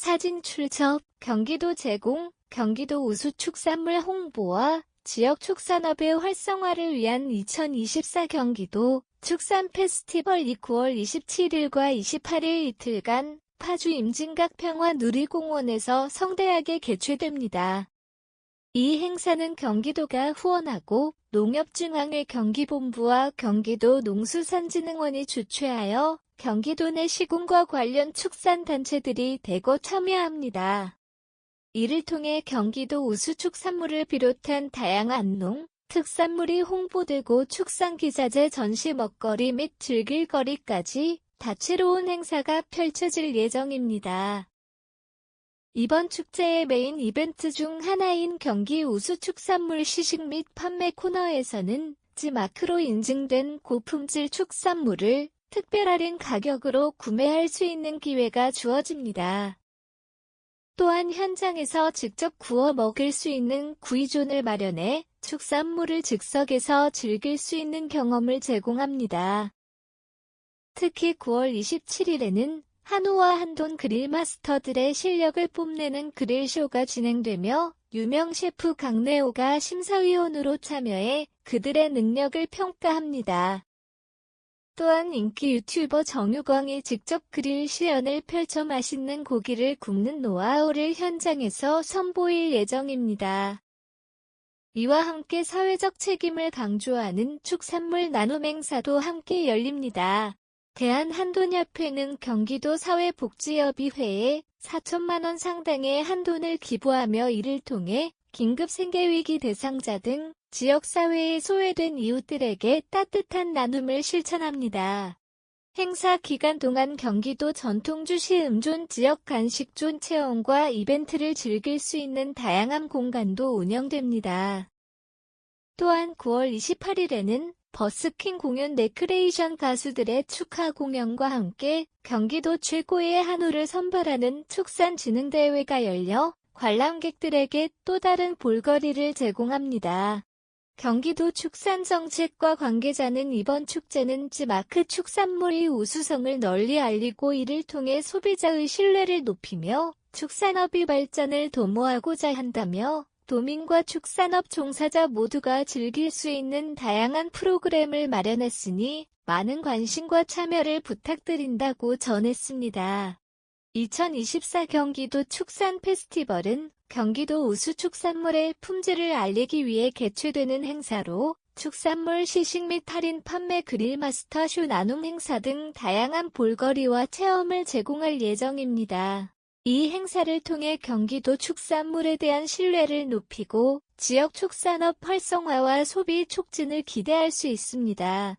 사진 출첩, 경기도 제공, 경기도 우수축산물 홍보와 지역 축산업의 활성화를 위한 2024 경기도 축산 페스티벌이 9월 27일과 28일 이틀간 파주 임진각 평화 누리공원에서 성대하게 개최됩니다. 이 행사는 경기도가 후원하고 농협중앙회 경기본부와 경기도 농수산진흥원이 주최하여 경기도 내 시군과 관련 축산단체들이 대거 참여합니다. 이를 통해 경기도 우수축산물을 비롯한 다양한 농, 특산물이 홍보되고 축산기자재 전시 먹거리 및 즐길거리까지 다채로운 행사가 펼쳐질 예정입니다. 이번 축제의 메인 이벤트 중 하나인 경기 우수축산물 시식 및 판매 코너에서는 지마크로 인증된 고품질 축산물을 특별 할인 가격으로 구매할 수 있는 기회가 주어집니다. 또한 현장에서 직접 구워 먹을 수 있는 구이존을 마련해 축산물을 즉석에서 즐길 수 있는 경험을 제공합니다. 특히 9월 27일에는 한우와 한돈 그릴 마스터들의 실력을 뽐내는 그릴쇼가 진행되며 유명 셰프 강래호가 심사위원으로 참여해 그들의 능력을 평가합니다. 또한 인기 유튜버 정유광이 직접 그릴 시연을 펼쳐 맛있는 고기를 굽는 노하우를 현장에서 선보일 예정입니다. 이와 함께 사회적 책임을 강조하는 축산물 나눔 행사도 함께 열립니다. 대한한돈협회는 경기도 사회복지협의회에 4천만 원 상당의 한돈을 기부하며 이를 통해 긴급 생계위기 대상자 등 지역사회에 소외된 이웃들에게 따뜻한 나눔을 실천합니다. 행사 기간 동안 경기도 전통주시 음존 지역 간식존 체험과 이벤트를 즐길 수 있는 다양한 공간도 운영됩니다. 또한 9월 28일에는 버스킹 공연 레크레이션 가수들의 축하 공연과 함께 경기도 최고의 한우를 선발하는 축산진흥대회가 열려 관람객들에게 또 다른 볼거리를 제공합니다. 경기도 축산정책과 관계자는 이번 축제는 찌마크 축산물의 우수성을 널리 알리고 이를 통해 소비자의 신뢰를 높이며 축산업의 발전을 도모하고자 한다며 도민과 축산업 종사자 모두가 즐길 수 있는 다양한 프로그램을 마련했으니 많은 관심과 참여를 부탁드린다고 전했습니다. 2024 경기도 축산 페스티벌은 경기도 우수 축산물의 품질을 알리기 위해 개최되는 행사로 축산물 시식 및 할인 판매 그릴 마스터 쇼 나눔 행사 등 다양한 볼거리와 체험을 제공할 예정입니다. 이 행사를 통해 경기도 축산물에 대한 신뢰를 높이고 지역 축산업 활성화와 소비 촉진을 기대할 수 있습니다.